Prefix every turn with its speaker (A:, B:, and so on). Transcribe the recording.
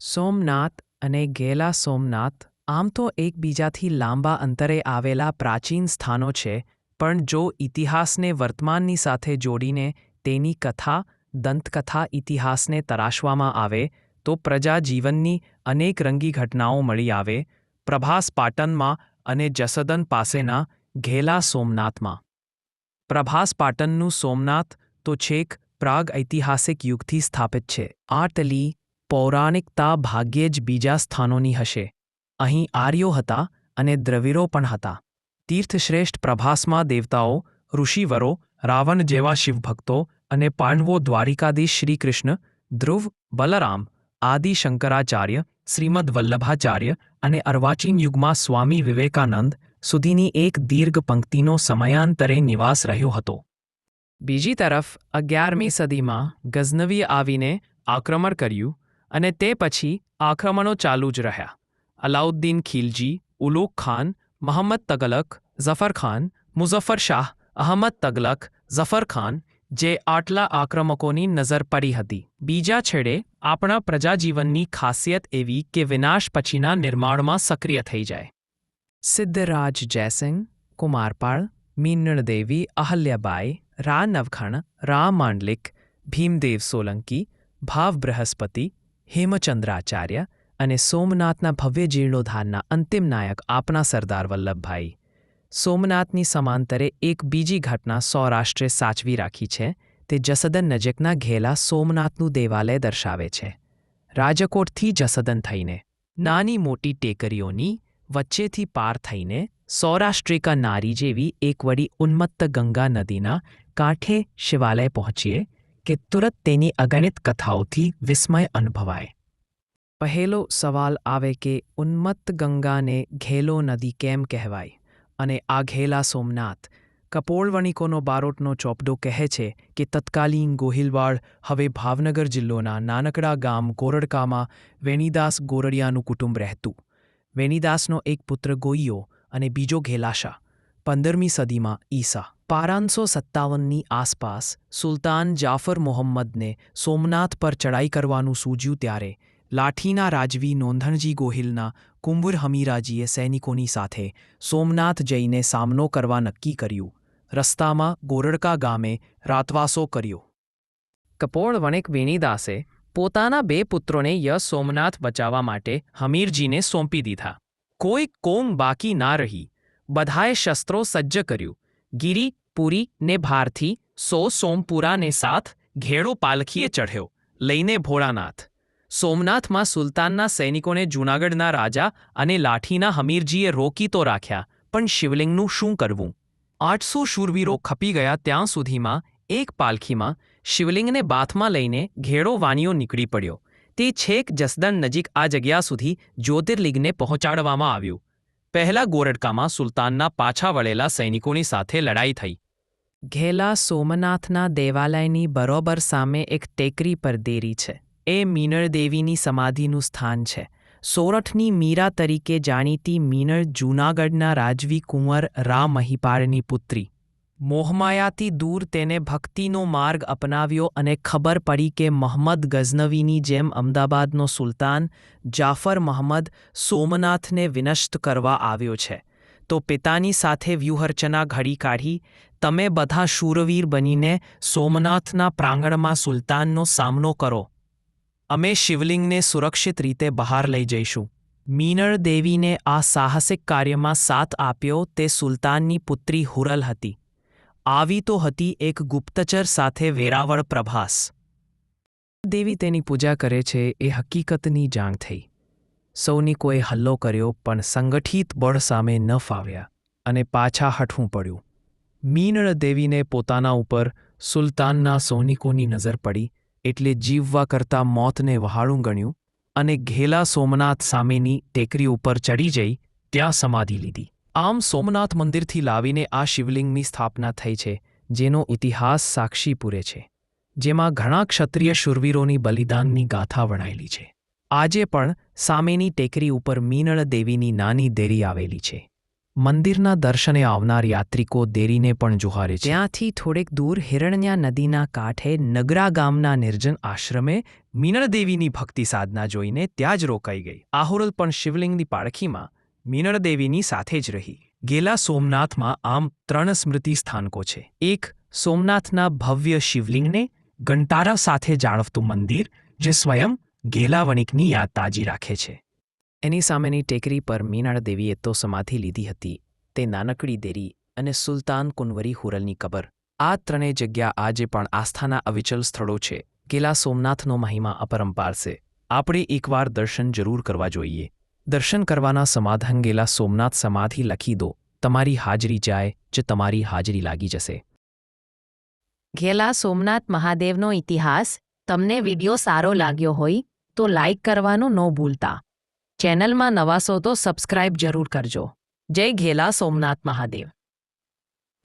A: સોમનાથ અને ગેલા સોમનાથ આમ તો એકબીજાથી લાંબા અંતરે આવેલા પ્રાચીન સ્થાનો છે, પણ જો ઇતિહાસને વર્તમાનની સાથે જોડીને તેની કથા, દંતકથા ઇતિહાસને તરાશવામાં આવે, તો પ્રજાજીવનની અનેક રંગી ઘટનાઓ મળી આવે, પ્રભાસ પાટણમાં અને જસદન પાસેના ઘેલા સોમનાથમાં. પ્રભાસ પાટણનું સોમનાથ તો છેક પ્રાગ ઐતિહાસિક યુગથી સ્થાપિત છે. આ તલી પૌરાણિકતા ભાગ્યે જ બીજા સ્થાનોની હશે. અહીં આર્યો હતા અને દ્રવિરો પણ હતા. તીર્થશ્રેષ્ઠ પ્રભાસમાં દેવતાઓ, ઋષિવરો, રાવણ જેવા શિવભક્તો અને પાંડવો દ્વારિકાધીશ શ્રીકૃષ્ણ, ધ્રુવ, બલરામ આદિ શંકરાચાર્ય, શ્રીમદ વલ્લભાચાર્ય અને અર્વાચીન યુગમાં સ્વામી વિવેકાનંદ સુધીની એક દીર્ઘ પંક્તિનો સમયાંતરે નિવાસ રહ્યો હતો. બીજી તરફ અગિયારમી સદીમાં ગઝનવી આવીને આક્રમણ કર્યું અને તે પછી આક્રમણો ચાલુ જ રહ્યા. અલાઉદ્દીન ખિલજી ઉલુક ખાન મહમ્મદ તગલક, ઝફર ખાન, મુઝફ્ફર શાહ, અહમદ તગલક, ઝફર ખાન જે આટલા આક્રમકોની નજર પડી હતી. બીજા છેડે આપણા પ્રજાજીવનની ખાસિયત એવી કે વિનાશ પછીના નિર્માણમાં સક્રિય થઈ જાય. સિદ્ધરાજ જયસિંહ, કુમારપાળ મીનણદેવી અહલ્યાબાઈ, રા નવખણ, રા માંડલિક, ભીમદેવ સોલંકી, ભાવ બૃહસ્પતિ હેમચંદ્રાચાર્ય અને સોમનાથના ભવ્ય જીર્ણોદ્ધારના અંતિમ નાયક આપના સરદાર વલ્લભભાઈ. સોમનાથની સમાંતરે એક બીજી ઘટના સૌરાષ્ટ્રે સાચવી રાખી છે, તે જસદન નજીકના ઘેલા સોમનાથનું દેવાલય દર્શાવે છે. રાજકોટથી જસદન થઈને, નાની મોટી ટેકરીઓની વચ્ચેથી પાર થઈને સૌરાષ્ટ્રિકા નારી જેવી એક વડી ઉન્મત્ત ગંગા નદીના કાંઠે શિવાલય પહોંચીએ કે તુરત તેની અગણિત કથાઓથી વિસ્મય અનુભવાય. પહેલો સવાલ આવે કે ઉન્મત્ત ગંગાને ઘેલો નદી કેમ કહેવાય? અને આ ઘેલા સોમનાથ, કપોળવણિકોનો બારોટનો ચોપડો કહે છે કે તત્કાલીન ગોહિલવાડ, હવે ભાવનગર જિલ્લોના નાનકડા ગામ ગોરડકામાં વેણીદાસ ગોરડિયાનું કુટુંબ રહેતું. વેણીદાસનો એક પુત્ર ગોઈયો અને બીજો ઘેલાશા. પંદરમી સદીમાં ઈસા પારાંસો સત્તાવનની આસપાસ સુલતાન જાફર મોહમ્મદને સોમનાથ પર ચડાઈ કરવાનું સૂજ્યું ત્યારે લાઠીના રાજવી નોંધણજી ગોહિલના કુંભુર હમીરાજીએ સૈનિકોની સાથે સોમનાથ જઈને સામનો કરવા નક્કી કર્યું. રસ્તામાં ગોરડકા ગામે રાતવાસો કર્યો. કપોળ વણિક વેણીદાસે પોતાના બે પુત્રોને યશ સોમનાથ બચાવવા માટે હમીરજીને સોંપી દીધા. કોઈ કોમ બાકી ના રહી. બધાએ શસ્ત્રો સજ્જ કર્યું. ગિરી, પુરી ને ભારથી સો સોમપુરાને સાથ ઘેડો પાલખીએ ચઢ્યો, લઈને ભોળાનાથ. સોમનાથમાં સુલતાનના સૈનિકોને જૂનાગઢના રાજા અને લાઠીના હમીરજીએ રોકી તો રાખ્યા, પણ શિવલિંગનું શું કરવું? આઠસો શૂરવીરો ખપી ગયા ત્યાં સુધીમાં એક પાલખીમાં શિવલિંગને બાથમાં લઈને ઘેડો વાણીઓ નીકળી પડ્યો. તે છેક જસદણ નજીક આ જગ્યા સુધી જ્યોતિર્લિંગને પહોંચાડવામાં આવ્યું. પહેલા ગોરડકામાં સુલતાનના પાછા વળેલા સૈનિકોની સાથે લડાઈ થઈ. ઘેલા સોમનાથના દેવાલયની બરોબર સામે એક ટેકરી પર દેરી છે. એ મીનળ દેવીની સમાધિનું સ્થાન છે. સોરઠની મીરા તરીકે જાણીતી મીનળ જૂનાગઢના રાજવી કુંવર રા મહિપાળની પુત્રી. મોહમાયાથી દૂર તેને ભક્તિનો માર્ગ અપનાવ્યો અને ખબર પડી કે મહમ્મદ ગઝનવીની જેમ અમદાવાદનો સુલતાન જાફર મહમ્મદ સોમનાથને વિનષ્ટ કરવા આવ્યો છે. તો પિતાની સાથે વ્યૂહરચના ઘડી કાઢી, તમે બધા શૂરવીર બનીને સોમનાથના પ્રાંગણમાં સુલતાનનો સામનો કરો. અમે શિવલિંગને સુરક્ષિત રીતે બહાર લઈ જઈશું. મીનળ દેવીને આ સાહસિક કાર્યમાં સાથ આપ્યો તે સુલતાનની પુત્રી હુરલ હતી. આવી તો હતી એક ગુપ્તચર સાથે વેરાવળ પ્રભાસ. દેવી તેની પૂજા કરે છે એ હકીકતની જાણ થઈ. સૌની કોઈ હલ્લો કર્યો પણ સંગઠિત બળ સામે ન ફાવ્યા અને પાછા હઠવું પડ્યું. મીનળ દેવીને પોતાના ઉપર સુલતાનના સૈનિકોની નજર પડી એટલે જીવવા કરતાં મોતને વહાળું ગણ્યું અને ઘેલા સોમનાથ સામેની ટેકરી ઉપર ચડી જઈ ત્યાં સમાધિ લીધી. આમ સોમનાથ મંદિરથી લાવીને આ શિવલિંગની સ્થાપના થઈ છે, જેનો ઇતિહાસ સાક્ષી પૂરે છે, જેમાં ઘણા ક્ષત્રિય શૂરવીરોની બલિદાનની ગાથા વણાયેલી છે. આજે પણ સામેની ટેકરી ઉપર મીનળ દેવીની નાની દેરી આવેલી છે. મંદિરના દર્શને આવનાર યાત્રિકો દેરીને પણ જુહારે છે. ત્યાંથી થોડેક દૂર હિરણ્યા નદીના કાંઠે નગરા ગામના નિર્જન આશ્રમે મીનળદેવીની ભક્તિ સાધના જોઈને ત્યાં જ રોકાઈ ગઈ. આહોરલ પણ શિવલિંગની પાળખીમાં મીનળદેવીની સાથે જ રહી. ગેલા સોમનાથમાં આમ ત્રણ સ્મૃતિ સ્થાનકો છે. એક, સોમનાથના ભવ્ય શિવલિંગને ગંટારા સાથે જાળવતું મંદિર, જે સ્વયં ગેલા વણિકની યાદ તાજી રાખે છે. એની સામેની ટેકરી પર મીનાળદેવીએ તો સમાધિ લીધી હતી, તે નાનકડી દેરી અને સુલતાન કુંવરી હુરલની કબર. આ ત્રણેય જગ્યા આજે પણ આસ્થાના અવિચલ સ્થળો છે. ગેલા સોમનાથનો મહિમા અપરંપાર છે. આપણે એકવાર દર્શન જરૂર કરવા જોઈએ. દર્શન કરવાના સમાધંગેલા સોમનાથ સમાધિ લખી દો. તમારી હાજરી જાય જે તમારી હાજરી લાગી જશે.
B: ઘેલા સોમનાથ મહાદેવનો ઇતિહાસ તમને વિડિયો સારો લાગ્યો હોય તો લાઇક કરવાનું ન ભૂલતા. ચેનલમાં નવાસો તો સબસ્ક્રાઇબ જરૂર કરજો. જય ઘેલા સોમનાથ મહાદેવ.